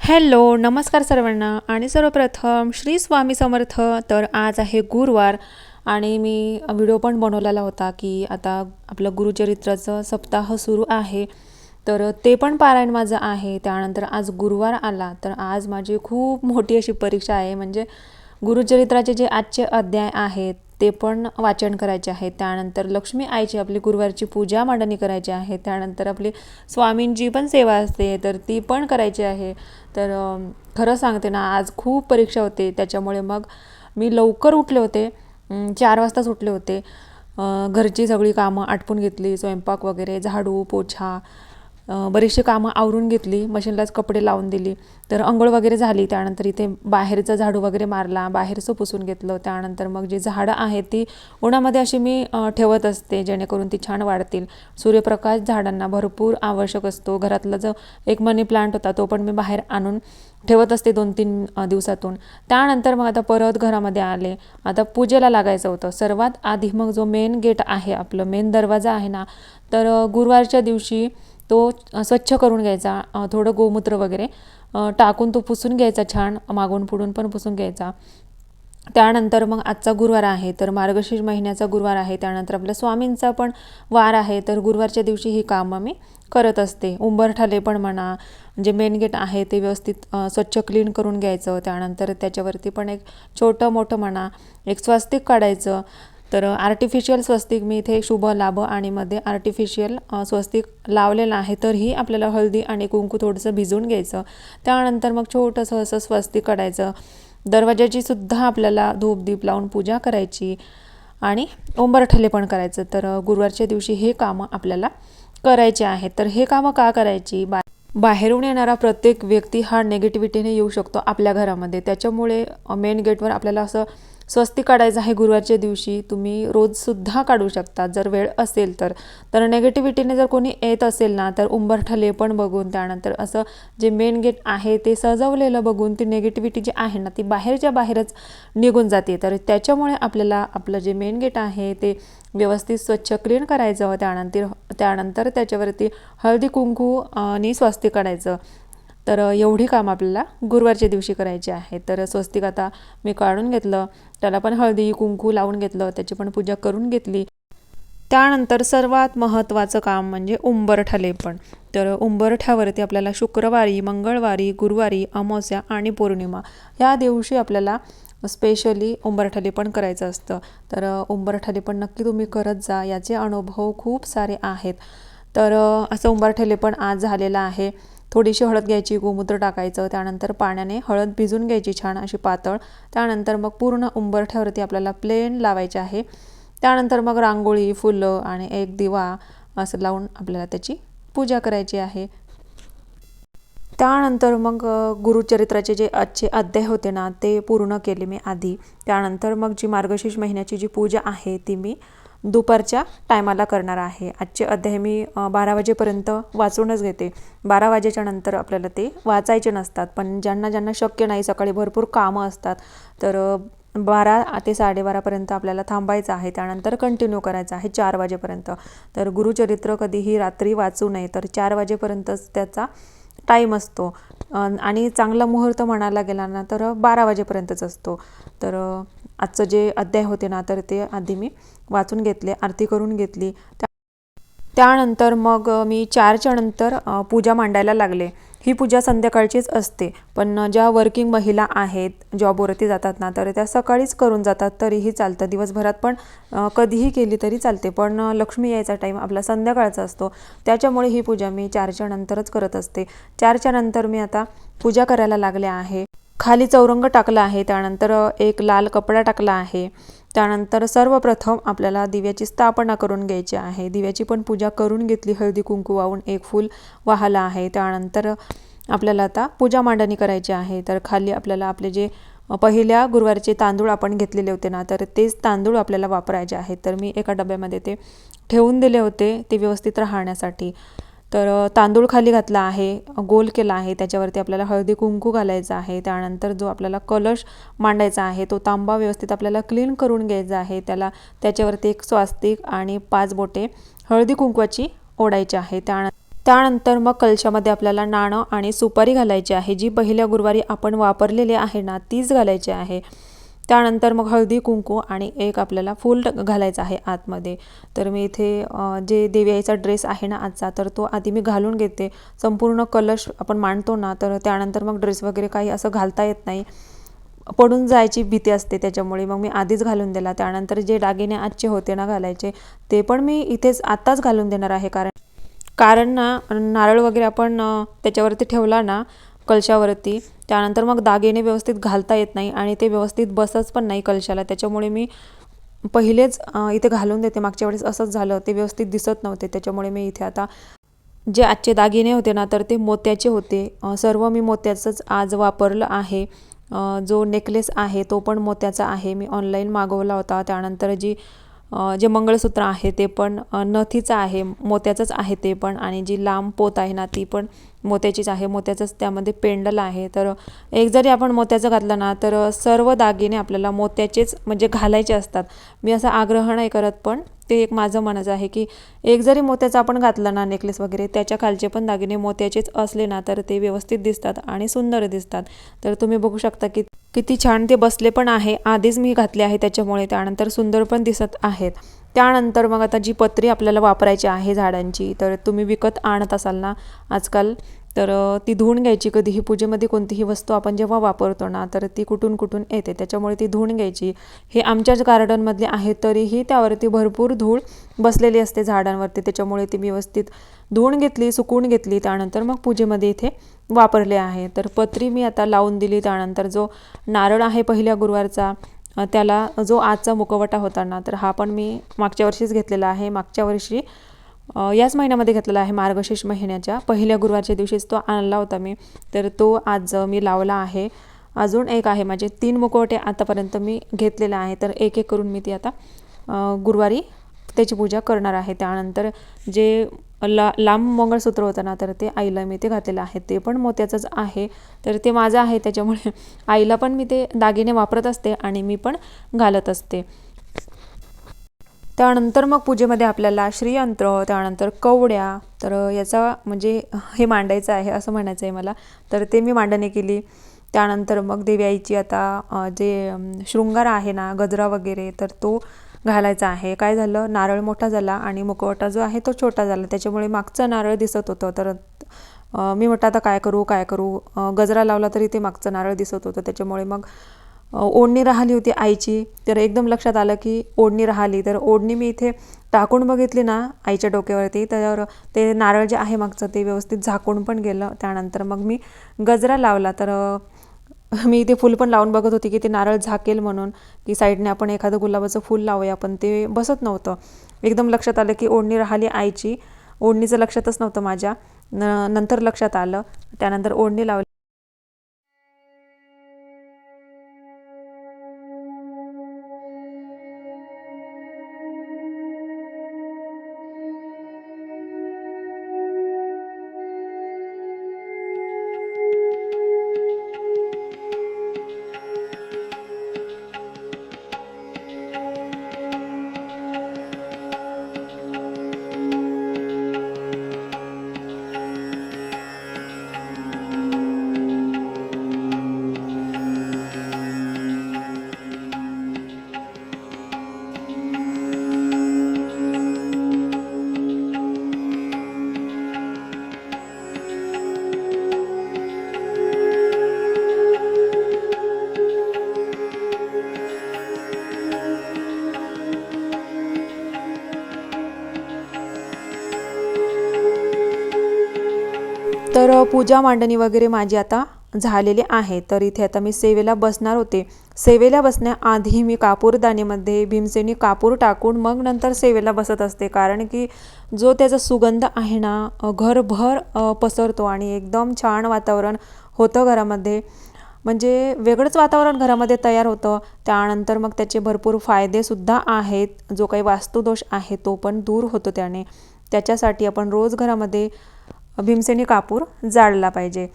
Hello नमस्कार सर्वांना. आणि सर्वप्रथम श्री स्वामी समर्थ तर आज आहे गुरुवार आणि मी व्हिडिओ पण बनवलेला होता की आता आपलं गुरुचरित्राचं सप्ताह सुरू आहे. तर ते पण पारायण माझं आहे. त्यानंतर आज गुरुवार आला. तर आज माझी खूप मोठी अशी परीक्षा आहे. म्हणजे गुरुचरित्राचे जे आजचे अध्याय आहेत ते पण वाचन करायचे आहे त्यानंतर लक्ष्मी आईची आपली गुरुवारची पूजा मांडणी करायची आहे. त्यानंतर आपली स्वामींची पण सेवा असते तर ती पण करायची आहे. तर खरं सांगते ना आज खूप परीक्षा होते. त्याच्यामुळे मग मी लवकर उठले होते. चार वाजताच उठले होते. घरची सगळी कामं आटपून घेतली. स्वयंपाक वगैरे झाडू पोछा बरीचशी कामं आवरून घेतली मशीनलाच कपडे लावून दिली. तर अंघोळ वगैरे झाली त्यानंतर इथे बाहेरचा झाडू वगैरे मारला बाहेरचं पुसून घेतलं. त्यानंतर मग जी झाडं आहेत ती उन्हामध्ये अशी मी ठेवत असते जेणेकरून ती छान वाढतील. सूर्यप्रकाश झाडांना भरपूर आवश्यक असतो. घरातला जो एक मनी प्लांट होता तो पण मी बाहेर आणून ठेवत असते दोन तीन दिवसातून. त्यानंतर मग आता परत घरामध्ये आले. आता पूजेला लागायचं होतं. सर्वात आधी मग जो मेन गेट आहे आपलं मेन दरवाजा आहे ना तर गुरुवारच्या दिवशी तो स्वच्छ करून घ्यायचा थोडं गोमूत्र वगैरे टाकून तो पुसून घ्यायचा छान मागून पुढून पण पुसून घ्यायचा. त्यानंतर मग आजचा गुरुवार आहे तर मार्गशीर्ष महिन्याचा गुरुवार आहे त्यानंतर आपल्या स्वामींचा पण वार आहे तर गुरुवारच्या दिवशी ही कामं मी करत असते. उंबरठाले पण म्हणा जे मेन गेट आहे ते व्यवस्थित स्वच्छ क्लीन करून घ्यायचं. त्यानंतर त्याच्यावरती पण एक छोटं मोठं म्हणा एक स्वस्तिक काढायचं. तर आर्टिफिशियल स्वस्तिक मी इथे शुभ लाभ आणि मध्ये आर्टिफिशियल स्वस्तिक लावलेलं आहे तरही आपल्याला हळदी आणि कुंकू थोडंसं भिजवून घ्यायचं. त्यानंतर मग छोटंसं असं स्वस्तिक काढायचं. दरवाजाची सुद्धा आपल्याला धूप दीप लावून पूजा करायची आणि उंबरठले पण करायचं. तर गुरुवारच्या दिवशी हे कामं आपल्याला करायचे आहेत. तर हे कामं का करायची? बा बाहेरून येणारा प्रत्येक व्यक्ती हा नेगेटिव्हिटीने येऊ शकतो आपल्या घरामध्ये. त्याच्यामुळे मेन गेटवर आपल्याला असं स्वस्ती काढायचं आहे गुरुवारच्या दिवशी तुम्ही रोजसुद्धा काढू शकता. जर वेळ असेल तर. तर नेगेटिव्हिटीने जर कोणी येत असेल ना तर उंबरठले पण बघून त्यानंतर असं जे मेन गेट आहे ते सजवलेलं बघून ती नेगेटिव्हिटी जी आहे ना ती बाहेरच्या बाहेरच निघून जाते. तर त्याच्यामुळे आपल्याला आपलं जे मेन गेट आहे ते व्यवस्थित स्वच्छ क्लीन करायचं त्यानंतर त्यानंतर त्याच्यावरती हळदी कुंकू आणि स्वस्ती काढायचं. तर एवढी काम आपल्याला गुरुवारच्या दिवशी करायची आहे तर स्वस्तिक आता मी काढून घेतलं. त्याला पण हळदी कुंकू लावून घेतलं. त्याची पण पूजा करून घेतली. त्यानंतर सर्वात महत्त्वाचं काम म्हणजे उंबरठाले पण. तर उंबरठ्यावरती आपल्याला शुक्रवारी मंगळवारी गुरुवारी अमावस्या आणि पौर्णिमा या दिवशी आपल्याला स्पेशली उंबरठाले पण करायचं असतं. तर उंबरठाले पण नक्की तुम्ही करत जा. याचे अनुभव खूप सारे आहेत. तर असं उंबरठेले पण आज झालेलं आहे. थोडीशी हळद घ्यायची गोमूत्र टाकायचं त्यानंतर पाण्याने हळद भिजून घ्यायची छान अशी पातळ. त्यानंतर मग पूर्ण उंबरठ्यावरती आपल्याला प्लेन लावायचे आहे. त्यानंतर मग रांगोळी फुलं आणि एक दिवा असं लावून आपल्याला त्याची पूजा करायची आहे. त्यानंतर मग गुरुचरित्राचे जे आजचे अध्याय होते ना ते पूर्ण केले मी आधी. त्यानंतर मग जी मार्गशीर्ष महिन्याची जी पूजा आहे ती मी दुपारच्या टायमाला करणार आहे. आजचे अध्याय मी बारा वाजेपर्यंत वाचूनच घेते. बारा वाजेच्या नंतर आपल्याला ते वाचायचे नसतात. पण ज्यांना ज्यांना शक्य नाही सकाळी भरपूर कामं असतात तर बारा ते साडेबारापर्यंत आपल्याला थांबायचं आहे. त्यानंतर कंटिन्यू करायचं आहे चार वाजेपर्यंत. तर गुरुचरित्र कधीही रात्री वाचू नये तर चार वाजेपर्यंतच त्याचा टाईम असतो. आणि चांगला मुहूर्त म्हणायला गेला ना तर बारा वाजेपर्यंतच असतो. तर आजचं जे अध्याय होते ना तर ते आधी मी वाचून घेतले आरती करून घेतली. त्या त्यानंतर मग मी चारच्या नंतर पूजा मांडायला लागले. ही पूजा संध्याकाळचीच असते. पण ज्या वर्किंग महिला आहेत जॉबवरती जातात ना तर त्या सकाळीच करून जातात तरीही चालतं. दिवसभरात पण कधीही केली तरी चालते. पण लक्ष्मी यायचा टाईम आपला संध्याकाळचा असतो. त्याच्यामुळे ही पूजा मी चारच्या नंतरच करत असते. चारच्या नंतर मी आता पूजा करायला लागले आहे. खाली चौरंग टाकला आहे. त्यानंतर एक लाल कपडा टाकला आहे. त्यानंतर सर्वप्रथम आपल्याला दिव्याची स्थापना करून घ्यायची आहे. दिव्याची पण पूजा करून घेतली. हळदी कुंकू वाहून एक फूल वाहला आहे. त्यानंतर आपल्याला आता पूजा मांडणी करायची आहे. तर खाली आपल्याला आपले जे पहिल्या गुरुवारचे तांदूळ आपण घेतलेले होते ना तर तेच तांदूळ आपल्याला वापरायचे आहेत. तर मी एका डब्यामध्ये ते ठेवून दिले होते ते व्यवस्थित राहण्यासाठी. तर तांदूळ खाली घातला आहे गोल केला आहे त्याच्यावरती आपल्याला हळदी कुंकू घालायचं आहे त्यानंतर जो आपल्याला कलश मांडायचा आहे तो तांबा व्यवस्थित आपल्याला क्लीन करून घ्यायचा आहे त्याला त्याच्यावरती एक स्वास्तिक आणि पाच बोटे हळदी कुंकवाची ओढायची आहे त्या त्यानंतर मग कलशामध्ये आपल्याला नाणं आणि सुपारी घालायची आहे जी पहिल्या गुरुवारी आपण वापरलेली आहे ना तीच घालायची आहे. त्यानंतर मग हळदी कुंकू आणि एक आपल्याला फूल घालायचं आहे आतमध्ये. तर मी इथे जे देवी आईचा ड्रेस आहे ना आजचा तर तो आधी मी घालून घेते. संपूर्ण कलश आपण मांडतो ना तर त्यानंतर मग ड्रेस वगैरे काही असं घालता येत नाही. पडून जायची भीती असते त्याच्यामुळे मग मी आधीच घालून दिला. त्यानंतर जे दागिने आजचे होते ना घालायचे ते पण मी इथेच आत्ताच घालून देणार आहे. कारण कारण ना नारळ वगैरे आपण त्याच्यावरती ठेवला ना कलशावरती. त्यानंतर मग दागिने व्यवस्थित घालता येत नाही आणि ते व्यवस्थित बसच पण नाही कलशाला. त्याच्यामुळे मी पहिलेच इथे घालून देते. मागच्या वेळेस असंच झालं. ते व्यवस्थित दिसत नव्हते. त्याच्यामुळे मी इथे आता जे आजचे दागिने होते ना तर ते मोत्याचे होते. सर्व मी मोत्याचंच आज वापरलं आहे. जो नेकलेस आहे तो पण मोत्याचा आहे. मी ऑनलाईन मागवला होता. त्यानंतर जी जे मंगळसूत्र आहे ते पण नथीचं आहे मोत्याचंच आहे ते पण आणि जी लांब पोत आहे ना ती पण मोत्याचीच आहे. मोत्याचंच त्यामध्ये पेंडल आहे. तर एक जरी आपण मोत्याचं घातलं ना तर सर्व दागिने आपल्याला मोत्याचेच म्हणजे घालायचे असतात. मी असा आग्रह नाही करत पण ते एक माझं म्हणचं आहे की एक जरी मोत्याचं आपण घातलं ना नेकलेस वगैरे त्याच्या खालचे पण दागिने मोत्याचेच असले ना तर ते व्यवस्थित दिसतात आणि सुंदर दिसतात. तर तुम्ही बघू शकता की किती छान ते बसले पण आहे. आधीच मी घातले आहे त्याच्यामुळे त्यानंतर सुंदर पण दिसत आहेत. त्यानंतर मग आता जी पत्री आपल्याला वापरायची आहे झाडांची तर तुम्ही विकत आणत असाल ना आजकाल तर ती धुवून घ्यायची कधीही. पूजेमध्ये कोणतीही वस्तू आपण जेव्हा वापरतो ना तर ती कुठून कुठून येते. त्याच्यामुळे ती धुवून घ्यायची. हे आमच्याच गार्डनमधले आहे तरीही त्यावरती भरपूर धूळ बसलेली असते झाडांवरती. त्याच्यामुळे ती व्यवस्थित धुवून घेतली सुकून घेतली. त्यानंतर मग पूजेमध्ये इथे वापरले आहे. तर पत्री मी आता लावून दिली. त्यानंतर जो नारळ आहे पहिल्या गुरुवारचा त्याला जो आजचा मुखवटा होता ना तर हा पण मी मागच्या वर्षीच घेतलेला आहे. मागच्या वर्षी याच महिन्यामध्ये घेतलेला आहे मार्गशीर्ष महिन्याच्या. पहिल्या गुरुवारच्या दिवशीच तो आणला होता मी. तर तो आज मी लावला आहे. अजून एक आहे. माझे तीन मुखवटे आतापर्यंत मी घेतलेले आहे. तर एक एक करून मी ती आता गुरुवारी त्याची पूजा करणार आहे. त्यानंतर जे ला लांब मंगळसूत्र होतं ना तर ते आईला मी ते घातलेलं आहे. ते पण मोत्याचंच आहे. तर ते माझं आहे त्याच्यामुळे आईला पण मी ते दागिने वापरत असते आणि मी पण घालत असते. त्यानंतर मग पूजेमध्ये आपल्याला श्रीयंत्र त्यानंतर कवड्या तर याचा म्हणजे हे मांडायचं आहे असं म्हणायचं आहे मला. तर ते मी मांडणी केली. त्यानंतर मग देवी आईची आता जे शृंगार आहे ना गजरा वगैरे तर तो घालायचा आहे. काय झालं? नारळ मोठा झाला आणि मुखवटा जो आहे तो छोटा झाला. त्याच्यामुळे मागचं नारळ दिसत होतं. तर मी म्हटलं आता काय करू? काय करू? गजरा लावला तरी ते मागचं नारळ दिसत होतं. त्याच्यामुळे मग ओढणी राहिली होती आईची. तर एकदम लक्षात आलं की ओढणी राहिली. तर ओढणी मी इथे टाकून बघितली ना आईच्या डोक्यावरती. तर ते नारळ जे आहे मागचं ते व्यवस्थित झाकून पण गेलं. त्यानंतर मग मी गजरा लावला. तर मी इथे फूल पण लावून बघत होती की ते नारळ झाकेल म्हणून की साईडने आपण एखादं गुलाबाचं फूल लावूया पण ते बसत नव्हतं. एकदम लक्षात आलं की ओढणी राहिली आईची. ओढणीचं लक्षातच नव्हतं माझ्या. न नंतर लक्षात आलं. त्यानंतर ओढणी लावली. तर पूजा मांडणी वगैरे माझी आता झालेली आहे. तर इथे आता मी सेवेला बसणार होते. सेवेला बसण्याआधी मी कापूरदाणीमध्ये भीमसेनी कापूर टाकून मग नंतर सेवेला बसत असते. कारण की जो त्याचा सुगंध आहे ना घरभर पसरतो आणि एकदम छान वातावरण होतं घरामध्ये. म्हणजे वेगळंच वातावरण घरामध्ये तयार होतं. त्यानंतर मग त्याचे भरपूर फायदेसुद्धा आहेत. जो काही वास्तुदोष आहे तो पण दूर होतो त्याने. त्याच्यासाठी आपण रोज घरामध्ये भीमसेनी कापूर जाळला पाहिजे.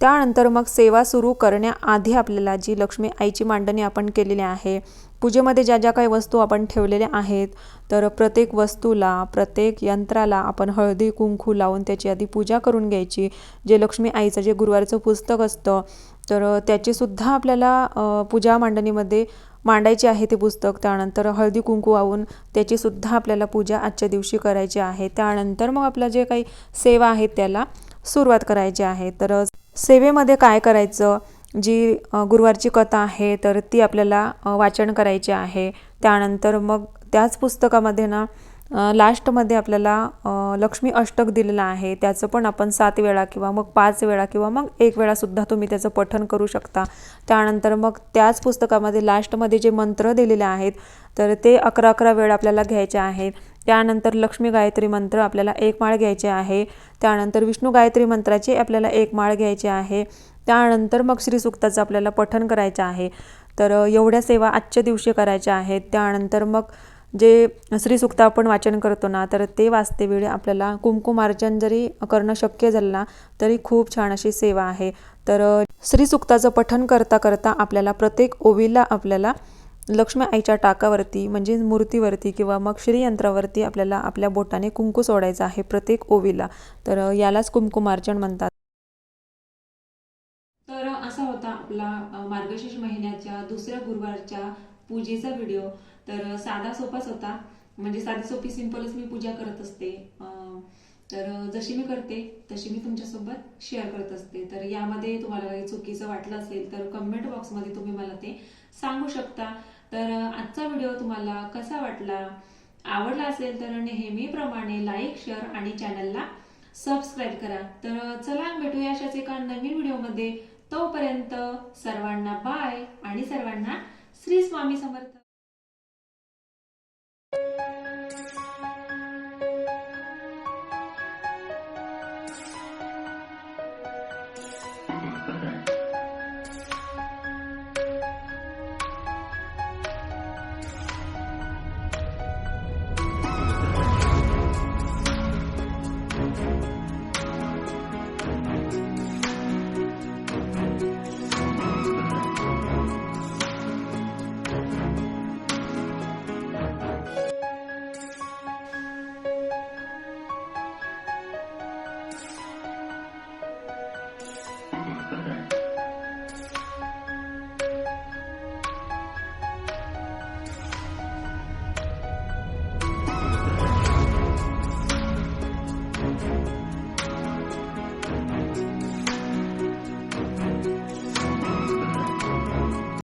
त्यानंतर मग सेवा सुरू करण्याआधी आपल्याला जी लक्ष्मी आईची मांडणी आपण केलेली आहे पूजेमध्ये ज्या ज्या काही वस्तू आपण ठेवलेल्या आहेत तर प्रत्येक वस्तूला प्रत्येक यंत्राला आपण हळदी कुंकू लावून त्याची आधी पूजा करून घ्यायची. जे लक्ष्मी आईचं जे गुरुवारचं पुस्तक असतं तर त्याचीसुद्धा आपल्याला पूजा मांडणीमध्ये मांडायची आहे ते पुस्तक. त्यानंतर हळदी कुंकू वाहून त्याचीसुद्धा आपल्याला पूजा आजच्या दिवशी करायची आहे. त्यानंतर मग आपलं जे काही सेवा आहेत त्याला सुरुवात करायची आहे. तर सेवेमध्ये काय करायचं? जी गुरुवारची कथा आहे तर ती आपल्याला वाचन करायची आहे. त्यानंतर मग त्याच पुस्तकामध्ये ना लास्टमध्ये आपल्याला लक्ष्मी अष्टक दिलेलं आहे. त्याचं पण आपण सात वेळा किंवा मग पाच वेळा किंवा मग एक वेळासुद्धा तुम्ही त्याचं पठन करू शकता. त्यानंतर मग त्याच पुस्तकामध्ये लास्टमध्ये जे मंत्र दिलेले आहेत तर ते अकरा अकरा वेळा आपल्याला घ्यायचे आहेत. त्यानंतर लक्ष्मी गायत्री मंत्र आपल्याला एक माळ घ्यायचे आहे. त्यानंतर विष्णू गायत्री मंत्राची आपल्याला एक माळ घ्यायची आहे. त्यानंतर मग श्रीसुक्ताचं आपल्याला पठन करायचं आहे. तर एवढ्या सेवा आजच्या दिवशी करायच्या आहेत. त्यानंतर मग जे श्रीसुक्त आपण वाचन करतो ना तर ते वाचते वेळी आपल्याला कुंकुमार्चन जरी करणं शक्य झालं ना तरी खूप छान अशी सेवा आहे. तर श्रीसुक्ताचं पठन करता करता आपल्याला प्रत्येक ओवीला आपल्याला लक्ष्मी आईच्या टाकावरती म्हणजे मूर्तीवरती किंवा मग श्रीयंत्रावरती आपल्याला आपल्या बोटाने कुंकू सोडायचं आहे प्रत्येक ओवीला. तर यालाच कुंकुमार्चन म्हणतात. तर असा होता आपला मार्गशीर्ष महिन्याच्या दुसऱ्या गुरुवारच्या पूजेचा व्हिडिओ तर साधा सोपाच होता. म्हणजे साधी सोपी सिंपलच मी पूजा करत असते. तर जशी मी करते तशी मी तुमच्यासोबत शेअर करत असते. तर यामध्ये तुम्हाला काही चुकीचं वाटलं असेल तर कमेंट बॉक्समध्ये तुम्ही मला ते सांगू शकता. तर आजचा व्हिडिओ तुम्हाला कसा वाटला आवडला असेल तर नेहमीप्रमाणे लाईक शेअर आणि चॅनलला सबस्क्राईब करा. तर चला भेटूया अशाच एका नवीन व्हिडिओमध्ये तोपर्यंत सर्वांना बाय आणि सर्वांना श्री स्वामी समर्थ.